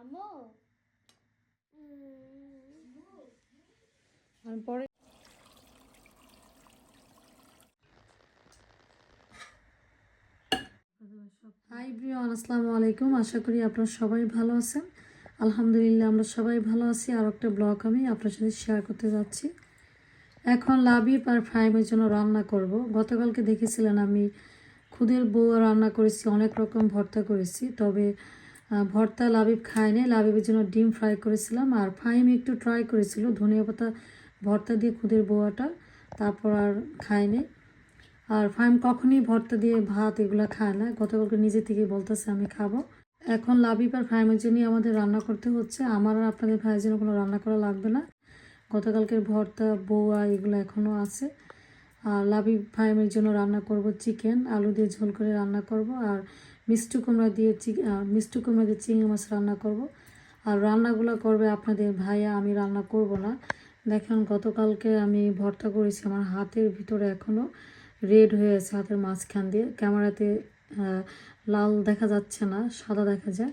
আমো। আর পরে high Brian আসসালামু আলাইকুম। আশা করি আপনারা সবাই ভালো আছেন। আলহামদুলিল্লাহ আমরা সবাই ভালো আছি। আর একটা ব্লগ আমি আপনার সাথে শেয়ার করতে যাচ্ছি। এখন লাবিব আর ফ্রাইমের জন্য রান্না করব। গতকালকে দেখেছিলেন আমি খুদের বউ রান্না করেছি অনেক রকম ভর্তা করেছি। তবে ভর্তা লাবিব খায়নি। লাবিবের জন্য ডিম ফ্রাই করেছিলাম। আর ফাইম একটু ট্রাই করেছিল। ধনিয়া পাতা, ভর্তা দিয়ে খুদের বউয়াটা তারপর আর খায়নি। আর ফাইম কখনই ভর্তা দিয়ে ভাত এগুলো খায় না। গতকালকে নিজে থেকে বলতেছে, আমি খাব। এখন লাবিব আর ফাইমের জন্যই আমাদের রান্না করতে হচ্ছে। আমার আর আপনাদের ভাইয়ের জন্য কোনো রান্না করা লাগবে না। গতকালকের ভর্তা বউয়া এগুলো এখনও আছে। আর লাবিব ফাইমের জন্য রান্না করব চিকেন, আলু দিয়ে ঝোল করে রান্না করব। আর মিষ্টি কুমড়া দিয়ে মিষ্টি কুমড়া দিয়ে চিংড়ি মাছ রান্না করব। আর রান্নাগুলো করবে আপনাদের ভাইয়া, আমি রান্না করব না। দেখেন, গতকালকে আমি ভর্তা করেছি, আমার হাতের ভিতরে এখনও রেড হয়ে আছে হাতের মাঝখান দিয়ে। ক্যামেরাতে লাল দেখা যাচ্ছে না, সাদা দেখা যায়।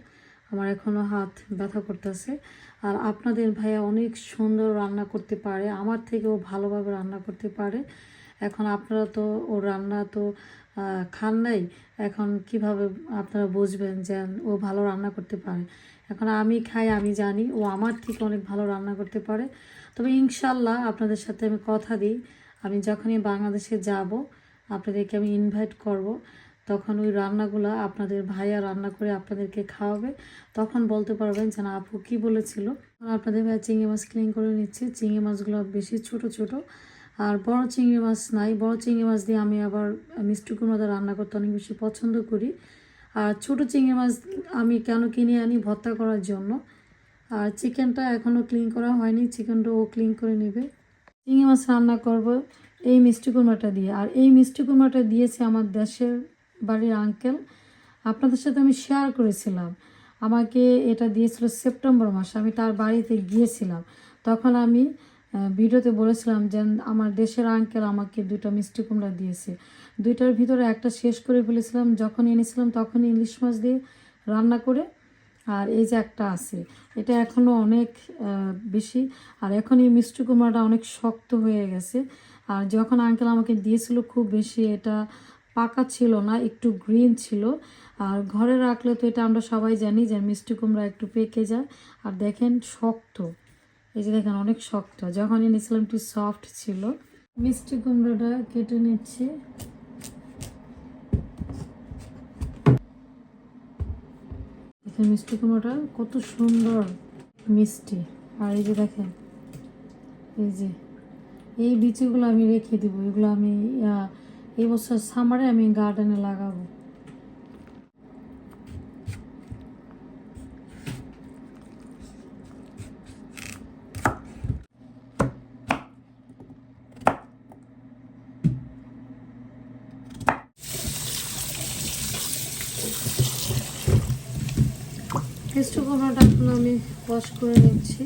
আমার এখনও হাত ব্যথা করতেছে। আর আপনাদের ভাইয়া অনেক সুন্দর রান্না করতে পারে, আমার থেকেও ভালোভাবে রান্না করতে পারে। এখন আপনারা তো ও রান্না তো খান নাই, এখন কীভাবে আপনারা বুঝবেন যে ও ভালো রান্না করতে পারে? এখন আমি খাই, আমি জানি ও আমার থেকে অনেক ভালো রান্না করতে পারে। তবে ইনশাল্লাহ আপনাদের সাথে আমি কথা দিই। আমি যখনই বাংলাদেশে যাব, আপনাদেরকে আমি ইনভাইট করব, তখন ওই রান্নাগুলো আপনাদের ভাইয়া রান্না করে আপনাদেরকে খাওয়াবে। তখন বলতে পারবেন যে, না, আপু, কী বলেছিল? আপনাদের ভাইয়া চিংড়ি মাছ ক্লিন করে নিচ্ছে। চিংড়ি মাছগুলো বেশি ছোট ছোট। আর বড় চিংড়ি মাছ নাই। বড় চিংড়ি মাছ দিয়ে আমি আবার, মিষ্টি কুমড়া রান্না করতে অনেক বেশি পছন্দ করি। আর ছোট চিংড়ি মাছ আমি কেন কিনে আনি? ভর্তা করার জন্য। আর চিকেনটা এখনও ক্লিন করা হয়নি। চিকেনটা ও ক্লিন করে নেবে। চিংড়ি মাছ রান্না করব এই মিষ্টি কুমড়াটা দিয়ে। আর এই মিষ্টি কুমড়াটা দিয়েছে আমার দেশের বাড়ির আঙ্কেল আপনাদের সাথে আমি শেয়ার করেছিলাম। আমাকে এটা দিয়েছিল সেপ্টেম্বর মাসে। আমি তার বাড়িতে গিয়েছিলাম। তখন আমি ভিডিওতে বলেছিলাম যে আমার দেশের আঙ্কেল আমাকে দুটো মিষ্টি কুমড়া দিয়েছে। দুইটার ভিতরে একটা শেষ করে ফেলেছিলাম, যখন এনেছিলাম তখন ইলিশ মাছ দিয়ে রান্না করে, আর এই যে একটা আছে। এটা এখনও অনেক বেশি। আর এখন এই মিষ্টি কুমড়াটা অনেক শক্ত হয়ে গেছে। আর যখন আঙ্কেল আমাকে দিয়েছিল খুব বেশি, এটা পাকা ছিল না, একটু গ্রিন ছিল। আর ঘরে রাখলে তো এটা আমরা সবাই জানি যে মিষ্টি কুমড়া একটু পেকে যায়। আর দেখেন, শক্ত। এই যে দেখেন, অনেক শক্ত। যখন এনেছিলাম একটু সফট ছিল। মিষ্টি কুমড়োটা কেটে নিচ্ছি। দেখেন মিষ্টি কুমড়োটা কত সুন্দর মিষ্টি। আর এই যে দেখেন, এই যে, এই বিচিগুলো আমি রেখে দিব। এগুলো আমি এই বছর সামারে আমি গার্ডেনে লাগাবো। মিষ্টি কুমড়োটা এখন আমি ওয়াশ করে নিচ্ছি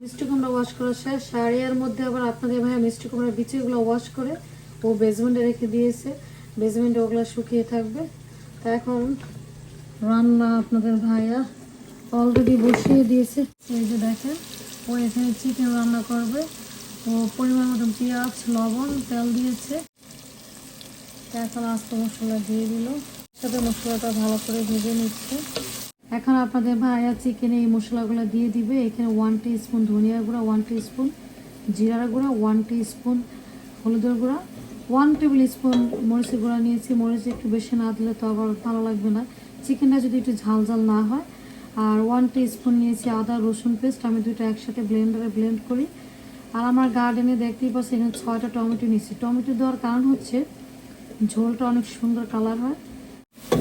মিষ্টি কুমড়া ওয়াশ করা শেষ। আর মধ্যে আবার আপনাদের ভাইয়া মিষ্টি কুমড়ার বিচিগুলো ওয়াশ করে, ও বেসমেন্টে রেখে দিয়েছে। বেসমেন্টে ওগুলো শুকিয়ে থাকবে। তা এখন রান্না আপনাদের ভাইয়া অলরেডি বসিয়ে দিয়েছে। এই যে দেখেন, ও এখানে চিকেন রান্না করবে। ও পরিমাণ মতন পেঁয়াজ, লবণ, তেল দিয়েছে। এখন আস্ত মশলা দিয়ে দিল। সাথে মশলাটা ভালো করে ভেজে নিচ্ছে। এখন আপনাদের ভাইয়া চিকেনে এই মশলাগুলো দিয়ে দিবে। এখানে ওয়ান স্পুন ধনিয়া গুঁড়া ওয়ান স্পুন জিরার গুঁড়া ওয়ান স্পুন হলুদের গুঁড়া ওয়ান টেবিল স্পুন মরিচের গুঁড়া নিয়েছি। মরিচ একটু বেশি না দিলে তো আবার ভালো লাগবে না। চিকেনটা যদি একটু ঝাল ঝাল না হয়। আর ওয়ান স্পুন নিয়েছি আদা, রসুন পেস্ট আমি দুটো একসাথে ব্লেন্ডারে ব্লেন্ড করি। আর আমার গার্ডেনে দেখতেই পাচ্ছি এখানে ছয়টা টমেটো নিয়েছি। টমেটো দেওয়ার কারণ হচ্ছে ঝোলটা অনেক সুন্দর কালার হয়।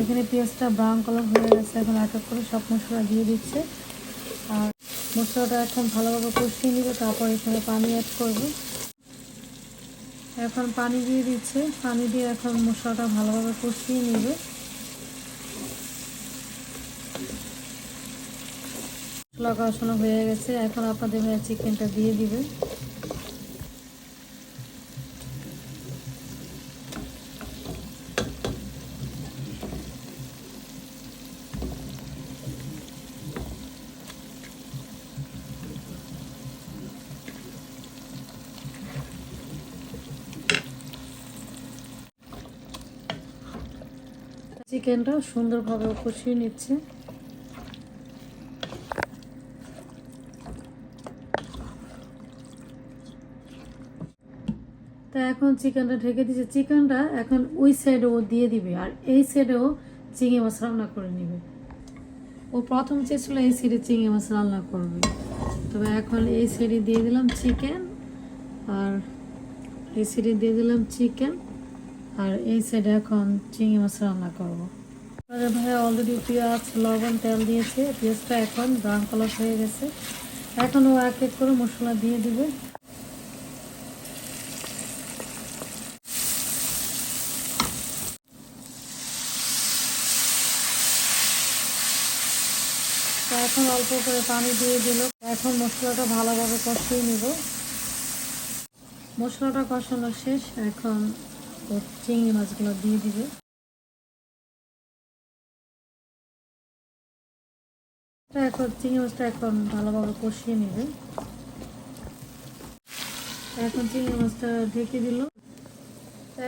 এখানে পেঁয়াজটা ব্রাউন কালার হয়ে গেছে, এখন এক এক করে সব মশলা দিয়ে দিচ্ছে। আর মশলাটা এখন ভালোভাবে কষিয়ে নিবে, তারপর এখানে পানি অ্যাড করবে। এখন পানি দিয়ে দিচ্ছে, পানি দিয়ে এখন মশলাটা ভালোভাবে কষিয়ে নিবে। মশলা কষানো হয়ে গেছে, এখন আপনাদের চিকেনটা দিয়ে দিবে। চিকেনটা সুন্দরভাবে কষিয়ে নিচ্ছে। তা এখন চিকেনটা ঢেকে দিয়েছে। চিকেনটা এখন ওই সাইডে ও দিয়ে দিবে আর এই সাইডেও চিংড়ি মাছ রান্না করে নেবে। ও প্রথম চেয়েছিল এই সাইডে চিংড়ি মাছ রান্না করবে। তবে এখন এই সাইডে দিয়ে দিলাম চিকেন আর এই সাইডে দিয়ে দিলাম চিকেন। আর এই সাইডে এখন চিংড়ি মাছ রান্না করব। ভাই অলরেডি পেঁয়াজ, লবণ, তেল দিয়েছে। পেঁয়াজটা এখন ব্রাউন কালার হয়ে গেছে। এখন ও এক এক করে মশলা দিয়ে দিবে। এখন অল্প করে পানি দিয়ে দিল। এখন মশলাটা ভালোভাবে কষিয়ে নিব। মশলাটা কষানো শেষ। এখন চিংড়ি মাছগুলো দিয়ে দিবে। এখন চিংড়ি মাছটা এখন ভালোভাবে কষিয়ে নেবে। এখন চিংড়ি মাছটা ঢেকে দিল।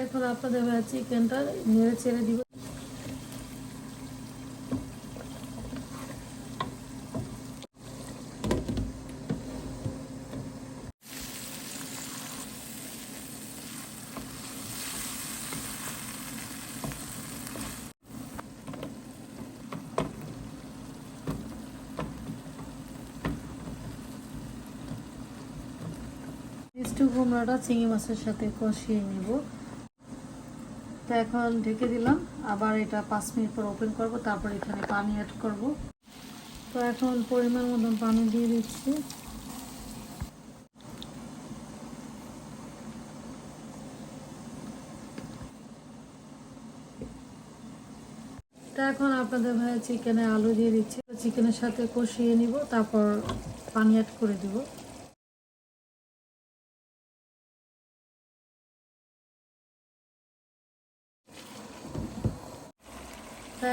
এখন আপনাদের চিকেনটা নেড়ে ছেড়ে দিব। মিষ্টি কুমড়াটা চিংড়ি মাছের সাথে কষিয়ে নিব। তো এখন ঢেকে দিলাম। আবার এটা পাঁচ মিনিট পর ওপেন করব, তারপর এখানে পানি অ্যাড করব। তো এখন পরিমাণ মতন পানি দিয়ে দিচ্ছি। এখন আপনাদের ভাই চিকেনে আলু দিয়ে দিচ্ছি। চিকেনের সাথে কষিয়ে নিব, তারপর পানি অ্যাড করে দিব।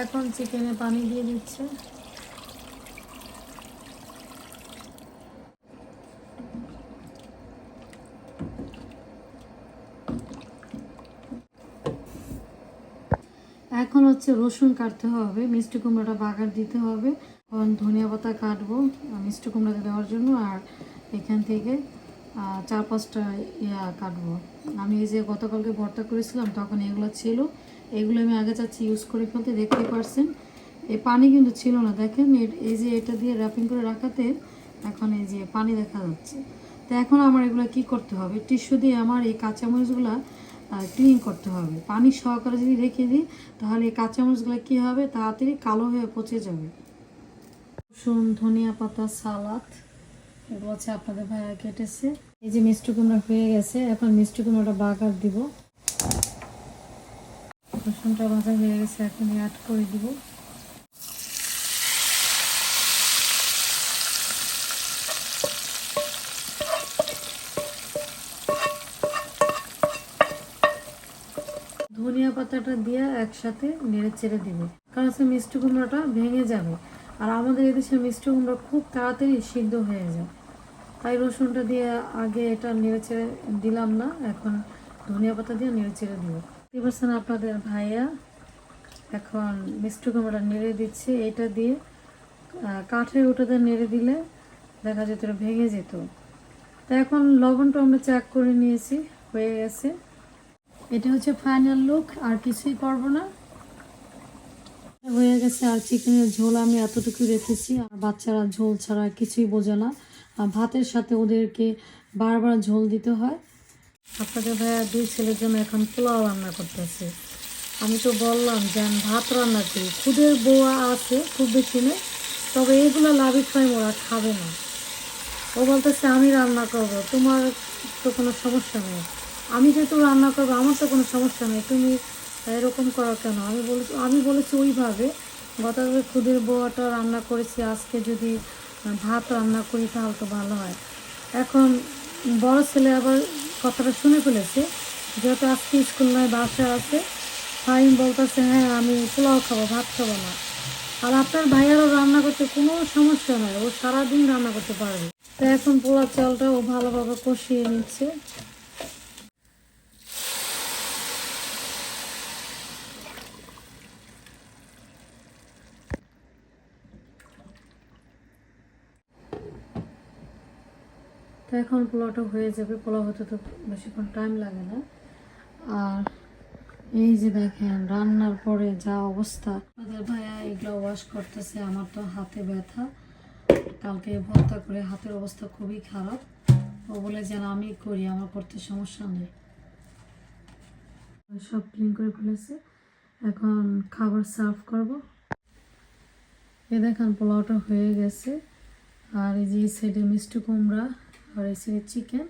এখন চিকেনে পানি দিয়ে দিচ্ছে। এখন হচ্ছে রসুন কাটতে হবে, মিষ্টি কুমড়োটা বাগার দিতে হবে। এখন ধনিয়া পাতা কাটবো, মিষ্টি কুমড়োতে দেওয়ার জন্য, আর এখান থেকে চার পাঁচটা ইয়া কাটবো। আমি এই যে গতকালকে ভর্তা করেছিলাম, তখন এগুলো ছিল। এগুলো আমি আগে চাচ্ছি ইউজ করে ফেলতে, দেখতে পারছেন। এই পানি কিন্তু ছিল না, দেখেন এই যে এটা দিয়ে র্যাপিং করে রাখাতে এখন এই যে পানি দেখা যাচ্ছে। তো এখন আমার এগুলো কি করতে হবে? টিস্যু দিয়ে আমার এই কাঁচামরিচগুলো ক্লিন করতে হবে। পানি সহকারে যদি রেখে দিই, তাহলে এই কাঁচামরিচগুলো কী হবে? তাড়াতাড়ি কালো হয়ে পচে যাবে। রসুন, ধনিয়া পাতা, সালাদ। এগুলো আপনাদের ভাইয়া কেটেছে। এই যে মিষ্টি কুমড়া হয়ে গেছে, এখন মিষ্টি কুমড়াটা বাগার দিব। রসুনটা ভাজা হয়ে গেছে, এখন অ্যাড করে দিব। ধনিয়া পাতাটা দিয়ে একসাথে নেড়ে চেড়ে দিবে। কারণ মিষ্টি কুমড়োটা ভেঙে যাবে। আর আমাদের এদেশে মিষ্টি কুমড়া খুব তাড়াতাড়ি সিদ্ধ হয়ে যায়। তাই রসুনটা দিয়ে আগে এটা নেড়ে চেড়ে দিলাম না, এখন ধনিয়া পাতা দিয়ে নেড়ে চেড়ে দিব। দেখতে পাচ্ছেন আপনাদের ভাইয়া এখন মিষ্টি কুমড়োটা নেড়ে দিচ্ছে, এটা দিয়ে কাঠের ওটাতে নেড়ে দিলে দেখা যেত ভেঙে যেত। তা এখন লবণটা আমরা চেক করে নিয়েছি, হয়ে গেছে। এটা হচ্ছে ফাইনাল লুক আর কিছুই করব না। হয়ে গেছে আর চিকেনের ঝোল আমি এতটুকু রেখেছি। আর বাচ্চারা ঝোল ছাড়া কিছুই বোঝে না। আর ভাতের সাথে ওদেরকে বারবার ঝোল দিতে হয়। আপনাদের ভাইয়া দুই ছেলের জন্য এখন পোলাও রান্না করতেছে। আমি তো বললাম যে আমি ভাত রান্না করি। খুদের বোয়া আছে, খুব বেশি নেই তবে এগুলো লাভি ফ্রাই ওরা খাবে না। ও বলতেছে, আমি রান্না করব। তোমার তো কোনো সমস্যা নেই। আমি যেহেতু রান্না করব, আমার তো কোনো সমস্যা নেই। তুমি এরকম করা কেন? আমি বলেছি আমি বলেছি ওইভাবে। গতকাল খুদের বোয়াটা রান্না করেছি, আজকে যদি ভাত রান্না করি তাহলে তো ভালো হয়। এখন বড় ছেলে আবার কথাটা শুনে ফেলেছে, যেহেতু আজকে স্কুল নয় বাসা আছে। ফাইন বলতেছে হ্যাঁ আমি পোলাও খাব, ভাত খাব না। আর আপনার ভাইয়ারও রান্না করতে কোনো সমস্যা নয় ও সারাদিন রান্না করতে পারবে। তো এখন পোলাও চালটা ও ভালোভাবে কষিয়ে নিচ্ছে। এখন পোলাওটা হয়ে যাবে। পোলাও হতে তো বেশিক্ষণ টাইম লাগে না। আর এই যে দেখেন, রান্নার পরে যা অবস্থা। আমাদের ভাইয়া এগুলো ওয়াশ করতেছে, আমার তো হাতে ব্যথা। কালকে ভর্তা করে হাতের অবস্থা খুবই খারাপ। ও বলে যেন আমি করি, আমার করতে সমস্যা নেই। সব ক্লিন করে ফেলেছে। এখন খাবার সার্ভ করব। এ দেখেন পোলাওটা হয়ে গেছে। আর এই যে সাইডে মিষ্টি কুমড়া। এই চিকেন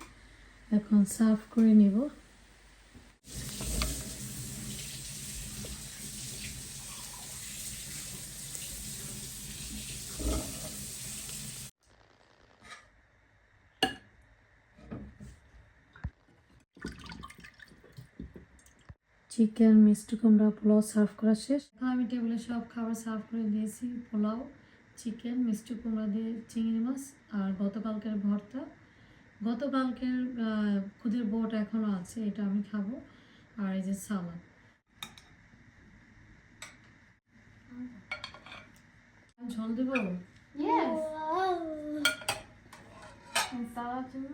এখন সার্ভ করে নিব। চিকেন মিষ্টি কুমড়া, পোলাও সার্ভ করা শেষ। এখন আমি টেবিলে সব খাবার সার্ভ করে দিয়েছি। পোলাও চিকেন মিষ্টি কুমড়া দিয়ে চিংড়ি মাছ আর গতকালকের ভর্তা। গতকালকের খুদের বোট এখনও আছে এটা আমি খাব আর এই যে সালাদ ঝোল দেবো salad too.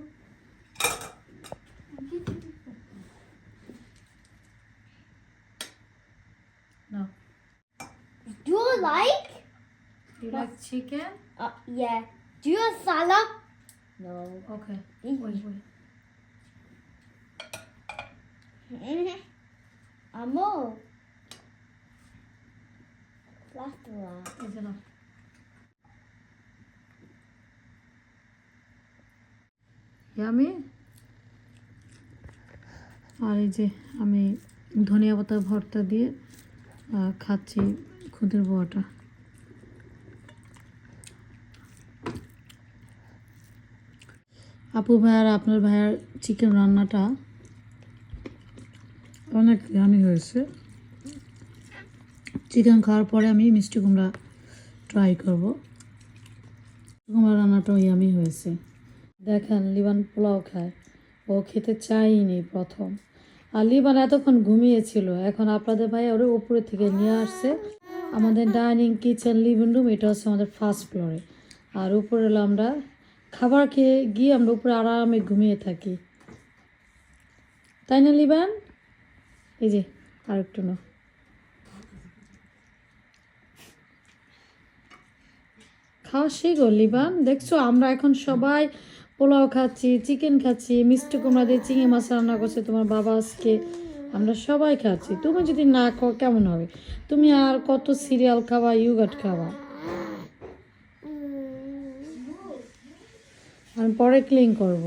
না Do you like? Chicken Uh, yeah. Do you have salad? No. Okay Mhm. ওই ওই Amo. Last one. যে নাও। আমি আর এই যে আমি ধনিয়া পাতা ভর্তা দিয়ে আহ, খাচ্ছি খুদের বোয়াটা আপু ভাইয়ার, আপনার ভাইয়ার চিকেন রান্নাটা অনেক ইয়ামি হয়েছে। চিকেন খাওয়ার পরে আমি মিষ্টি কুমড়া ট্রাই করব। কুমড়া রান্নাটাও ইয়ামি হয়েছে। দেখেন, লিবান পোলাও খায়। ও খেতে চাইনি প্রথম। আর লিবান এতক্ষণ ঘুমিয়েছিল। এখন আপনাদের ভাই ওর উপরে থেকে নিয়ে আসছে। আমাদের ডাইনিং কিচেন লিভিং রুম এটা হচ্ছে আমাদের ফার্স্ট ফ্লোরে আর উপরে আমরা খাবার খেয়ে গিয়ে আমরা উপরে আরামে ঘুমিয়ে থাকি। তাই না, লিবান? এই যে, আরেকটু না খাওয়া শিখো লিবান। দেখছ, আমরা এখন সবাই পোলাও খাচ্ছি, চিকেন খাচ্ছি, মিষ্টি কুমড়া দিয়ে চিংড়ি মাছ রান্না করছে তোমার বাবা আজকে। আমরা সবাই খাচ্ছি। তুমি যদি না খাও, কেমন হবে? তুমি আর কত সিরিয়াল খাওয়া ইউগাট খাওয়া আমি পরে ক্লিন করব।